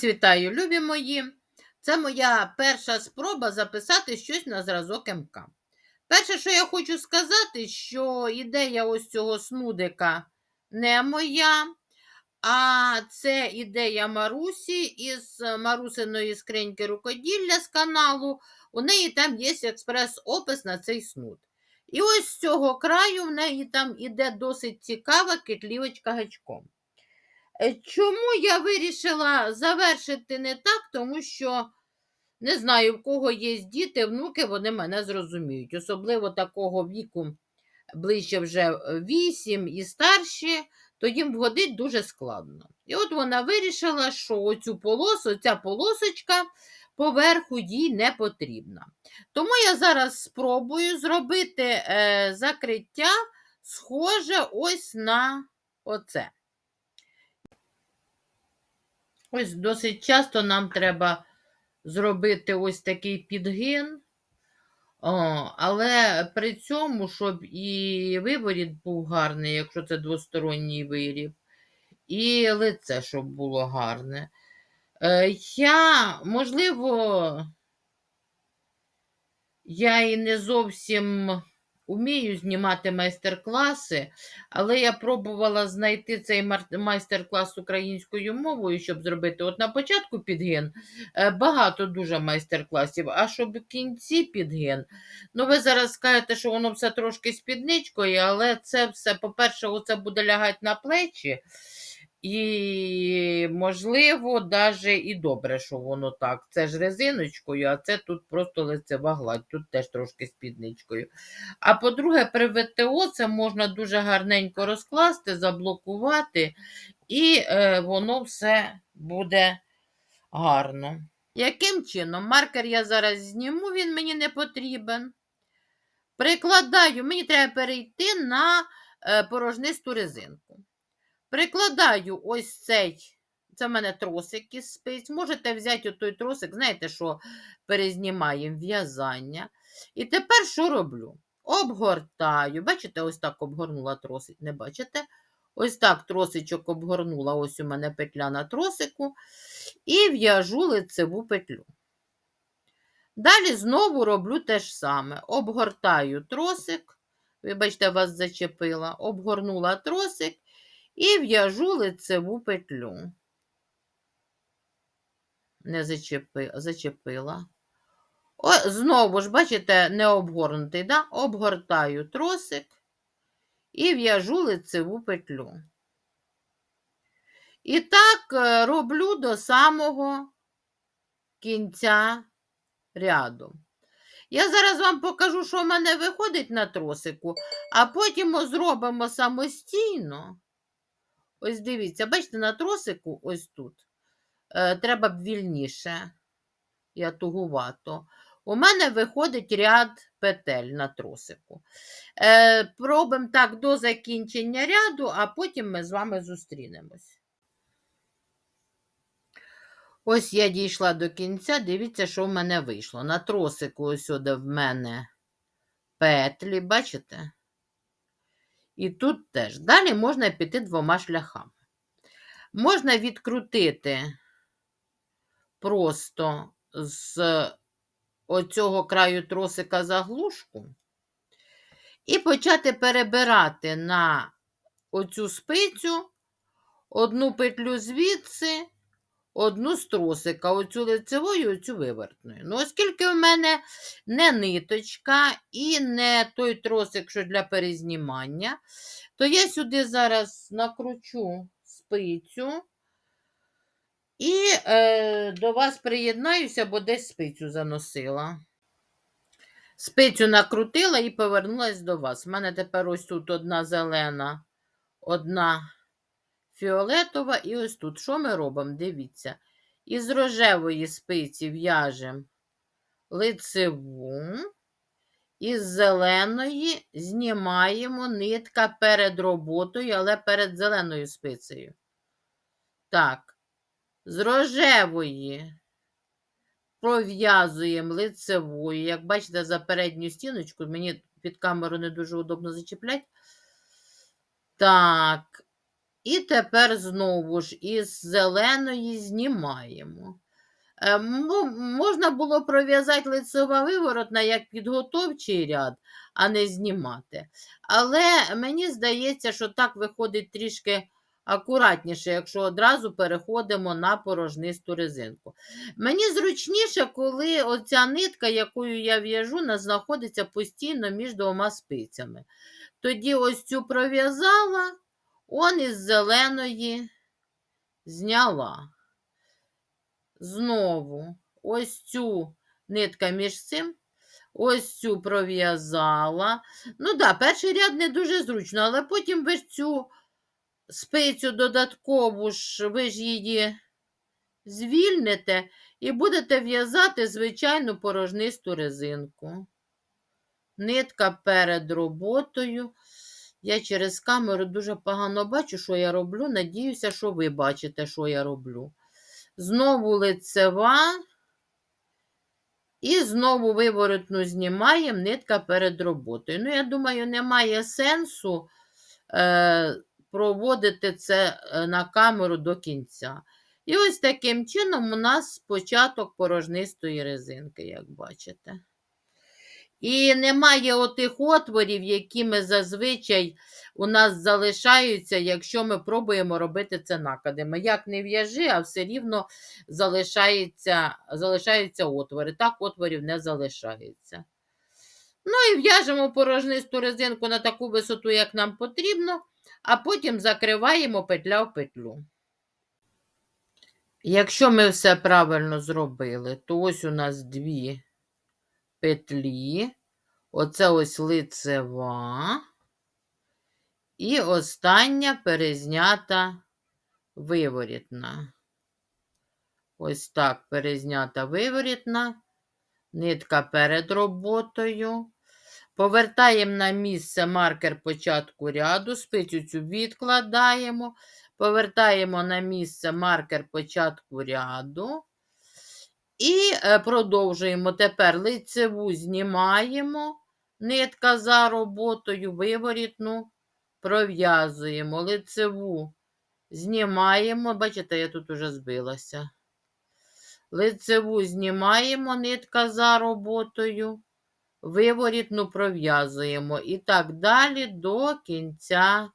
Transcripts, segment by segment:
Вас вітаю, любі мої. Це моя перша спроба записати щось на зразок МК. Перше, що я хочу сказати, що ідея ось цього снудика не моя, а це ідея Марусі із Марусиної скриньки рукоділля з каналу. У неї там є експрес-опис на цей снуд. І ось з цього краю в неї там іде досить цікава китлівочка гачком. Е, Чому я вирішила завершити не так, тому що не знаю, в кого є діти, внуки, вони мене зрозуміють. Особливо такого віку, ближче вже 8 і старші, то їм вгодить дуже складно. І от вона вирішила, що оцю полосу, ця полосочка поверху їй не потрібна. Тому я зараз спробую зробити е, закриття схоже ось на оце. Ось досить часто нам треба зробити ось такий підгин, О, але при цьому, щоб і виворіт був гарний, якщо це двосторонній виріб, і лице, щоб було гарне. Е, я, можливо, я і не зовсім умію знімати майстер-класи, але я пробувала знайти цей майстер-клас українською мовою, щоб зробити. От на початку підгин е, багато дуже майстер-класів, а щоб в кінці підгин. Ну, ви зараз скажете, що воно все трошки спідничкою, але це все, по-перше, оце буде лягати на плечі. І, можливо, даже і добре, що воно так. Це ж резиночкою, а це тут просто лицева гладь, тут теж трошки спідничкою. А по-друге, при ВТО це можна дуже гарненько розкласти, заблокувати, і е, воно все буде гарно. Яким чином? Маркер я зараз зніму, він мені не потрібен. Прикладаю, мені треба перейти на е, порожнисту резинку. Прикладаю ось цей, це в мене тросик із спиць. Можете взяти той тросик, знаєте, що перезнімаємо в'язання. І тепер що роблю? Обгортаю. Бачите, ось так обгорнула тросик, не бачите? Ось так тросичок обгорнула, ось у мене петля на тросику, і в'яжу лицеву петлю. Далі знову роблю те ж саме. Обгортаю тросик, вибачте, вас зачепила, обгорнула тросик і в'яжу лицеву петлю. Не зачепи, зачепила. О, знову ж, бачите, не обгорнутий, да? обгортаю тросик і в'яжу лицеву петлю. І так е, роблю до самого кінця ряду. Я зараз вам покажу, що в мене виходить на тросику, а потім зробимо самостійно. Ось дивіться, бачите, на тросику ось тут. Е, треба б вільніше. Я тугувато. У мене виходить ряд петель на тросику. Е, пробуємо так до закінчення ряду, а потім ми з вами зустрінемось. Ось я дійшла до кінця, дивіться, що в мене вийшло. На тросику ось сюди в мене петлі, бачите? І тут теж. Далі можна піти двома шляхами. Можна відкрутити просто з оцього краю тросика заглушку і почати перебирати на оцю спицю одну петлю звідси, одну з тросика, оцю лицевою, оцю вивертною. Ну, оскільки в мене не ниточка і не той тросик, що для перезнімання, то я сюди зараз накручу спицю і е, до вас приєднаюся, бо десь спицю заносила. Спицю накрутила і повернулася до вас. У мене тепер ось тут одна зелена, одна фіолетова, і ось тут. Що ми робимо? Дивіться. Із рожевої спиці в'яжемо лицеву, із зеленої знімаємо нитка перед роботою, але перед зеленою спицею. Так, з рожевої пров'язуємо лицевою. Як бачите, за передню стіночку, мені під камеру не дуже удобно зачіпляти. Так, І тепер знову ж із зеленої знімаємо. Е, Можна було пров'язати лицева виворотна як підготовчий ряд, а не знімати. Але мені здається, що так виходить трішки акуратніше, якщо одразу переходимо на порожнисту резинку. Мені зручніше, коли оця нитка, якою я в'яжу, знаходиться постійно між двома спицями. Тоді ось цю пров'язала, он із зеленої зняла. Знову ось цю нитка між цим, ось цю пров'язала. Ну да, перший ряд не дуже зручно, але потім ви ж цю спицю додаткову ж, ви ж її звільните і будете в'язати звичайну порожнисту резинку. Нитка перед роботою. Я через камеру дуже погано бачу, що я роблю. Надіюся, що ви бачите, що я роблю. Знову лицева. І знову виворотну знімаємо нитка перед роботою. Ну, я думаю, немає сенсу е, проводити це е, на камеру до кінця. І ось таким чином у нас початок порожнистої резинки, як бачите. І немає отих отворів, які ми зазвичай у нас залишаються, якщо ми пробуємо робити це накидами. Як не в'яжи, а все рівно залишається, залишаються отвори. Так отворів не залишається. Ну і в'яжемо порожнисту резинку на таку висоту, як нам потрібно, а потім закриваємо петля в петлю. Якщо ми все правильно зробили, то ось у нас дві петлі. Оце ось лицева. І остання перезнята виворітна. Ось так перезнята виворітна. Нитка перед роботою. Повертаємо на місце маркер початку ряду, спицю цю відкладаємо. Повертаємо на місце маркер початку ряду. І е, продовжуємо тепер лицеву знімаємо, нитка за роботою, виворітну, пров'язуємо лицеву, знімаємо, бачите, я тут уже збилася. Лицеву знімаємо, нитка за роботою, виворітну пров'язуємо. І так далі до кінця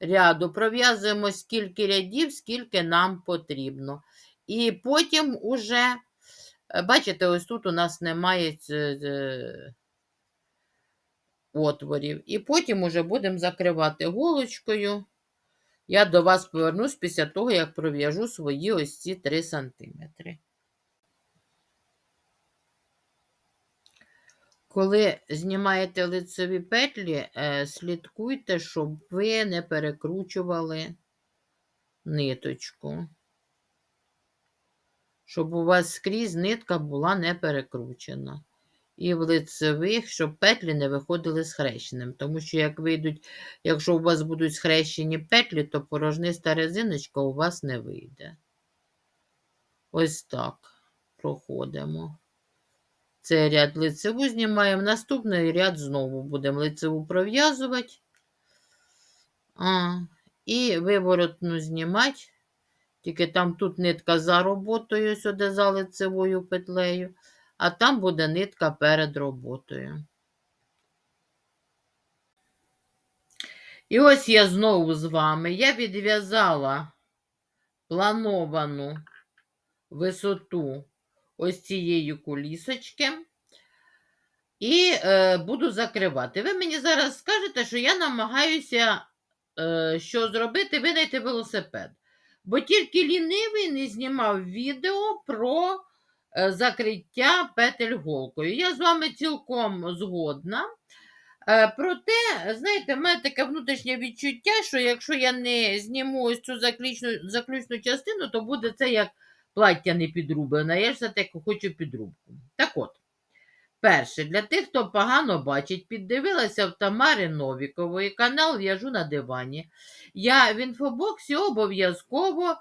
ряду. Пров'язуємо скільки рядів, скільки нам потрібно. І потім уже, бачите, ось тут у нас немає е, отворів. І потім уже будемо закривати голочкою. Я до вас повернусь після того, як пров'яжу свої ось ці 3 сантиметри. Коли знімаєте лицеві петлі, е, слідкуйте, щоб ви не перекручували ниточку. Щоб у вас скрізь нитка була не перекручена. І в лицевих, щоб петлі не виходили схрещеним. Тому що, як вийдуть, якщо у вас будуть схрещені петлі, то порожниста резиночка у вас не вийде. Ось так проходимо. Цей ряд лицеву знімаємо. Наступний ряд знову будемо лицеву пров'язувати. І виворотну знімати. Тільки там тут нитка за роботою, сюди за лицевою петлею, а там буде нитка перед роботою. І ось я знову з вами. Я відв'язала плановану висоту ось цієї кулісочки. І е, буду закривати. Ви мені зараз скажете, що я намагаюся е, що зробити, видайте велосипед. Бо тільки лінивий не знімав відео про е, закриття петель голкою. Я з вами цілком згодна. Е, проте, знаєте, в мене таке внутрішнє відчуття, що якщо я не зніму ось цю заключну, заключну частину, то буде це як плаття не підрублене. Я ж все-таки хочу підрубку. Так от. Перше, для тих, хто погано бачить, піддивилася в Тамари Новікової канал В'яжу на дивані. Я в інфобоксі обов'язково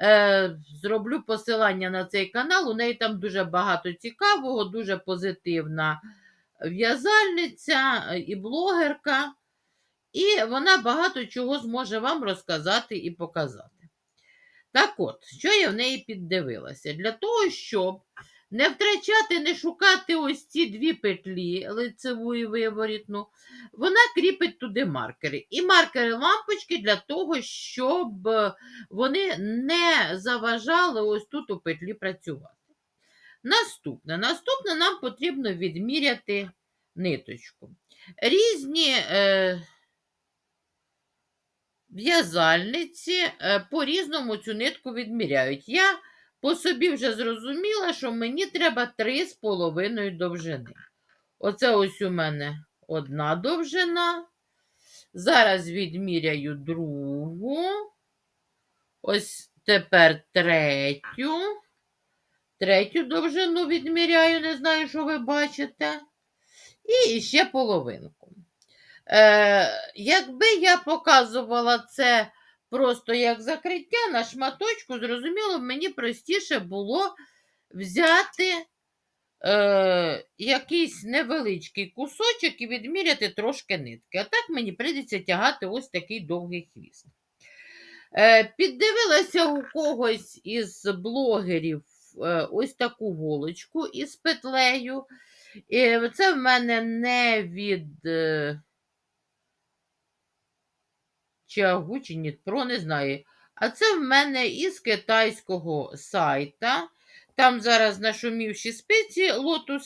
е, зроблю посилання на цей канал. У неї там дуже багато цікавого, дуже позитивна в'язальниця е, і блогерка. І вона багато чого зможе вам розказати і показати. Так от, що я в неї піддивилася? Для того, щоб не втрачати, не шукати ось ці дві петлі, лицеву і виворітну, вона кріпить туди маркери. І маркери лампочки для того, щоб вони не заважали ось тут у петлі працювати. Наступне. Наступне нам потрібно відміряти ниточку. Різні е, в'язальниці е, по-різному цю нитку відміряють. Я по собі вже зрозуміла, що мені треба 3,5 довжини. Оце ось у мене одна довжина. Зараз відміряю другу. Ось тепер третю. Третю довжину відміряю, не знаю, що ви бачите. І ще половинку. Е, якби я показувала це просто як закриття на шматочку, зрозуміло, мені простіше було взяти е, якийсь невеличкий кусочок і відміряти трошки нитки. А так мені прийдеться тягати ось такий довгий хвіст. Е, піддивилася у когось із блогерів е, ось таку голочку із петлею. І це в мене не від е, Чи Нітпро, не знаю. А це в мене із китайського сайта. Там зараз нашумівші спиці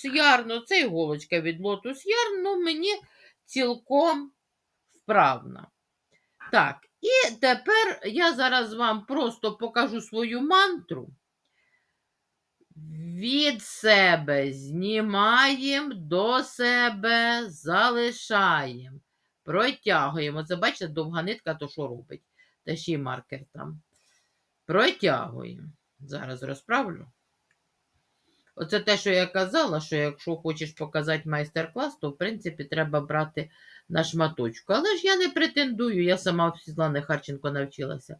Yarn. Ну, Це іголочка від Lotus Yarn, ну мені цілком вправна. Так, і тепер я зараз вам просто покажу свою мантру. Від себе знімаємо, до себе залишаємо. Протягуємо. Це бачите, довга нитка, то що робить? Та ще й маркер там. Протягуємо. Зараз розправлю. Оце те, що я казала, що якщо хочеш показати майстер-клас, то в принципі треба брати на шматочку. Але ж я не претендую, я сама в Світлани Харченко навчилася.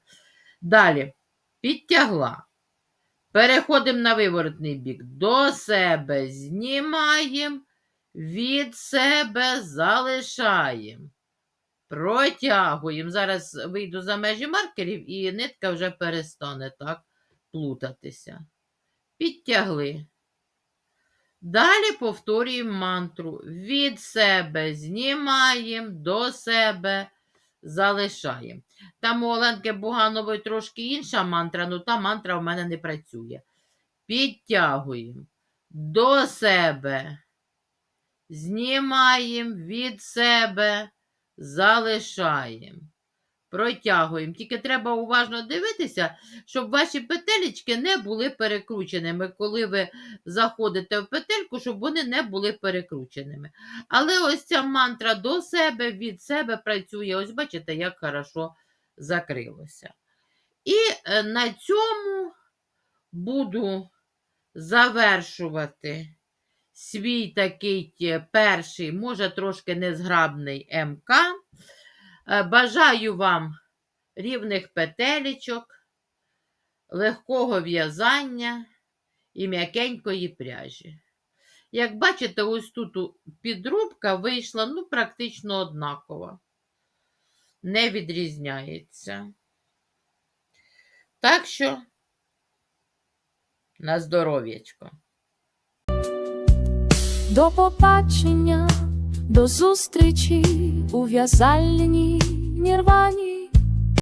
Далі підтягла. Переходимо на виворотний бік. До себе знімаємо, від себе залишаємо. Протягуємо. Зараз вийду за межі маркерів, і нитка вже перестане так плутатися. Підтягли. Далі повторюємо мантру. Від себе знімаємо, до себе залишаємо. Там у Оленки Буганової трошки інша мантра, але та мантра в мене не працює. Підтягуємо до себе. Знімаємо від себе, залишаємо. Протягуємо. Тільки треба уважно дивитися, щоб ваші петелечки не були перекрученими, коли ви заходите в петельку, щоб вони не були перекрученими. Але ось ця мантра до себе, від себе працює. Ось бачите, як хорошо закрилося. І е, на цьому буду завершувати свій такий перший, може трошки незграбний МК. Е, Бажаю вам рівних петелечок, легкого в'язання і м'якенької пряжі. Як бачите, ось тут підрубка вийшла ну, практично однакова. Не відрізняється. Так що на здоров'ячко. До побачення, до зустрічі у в'язальні нірвані.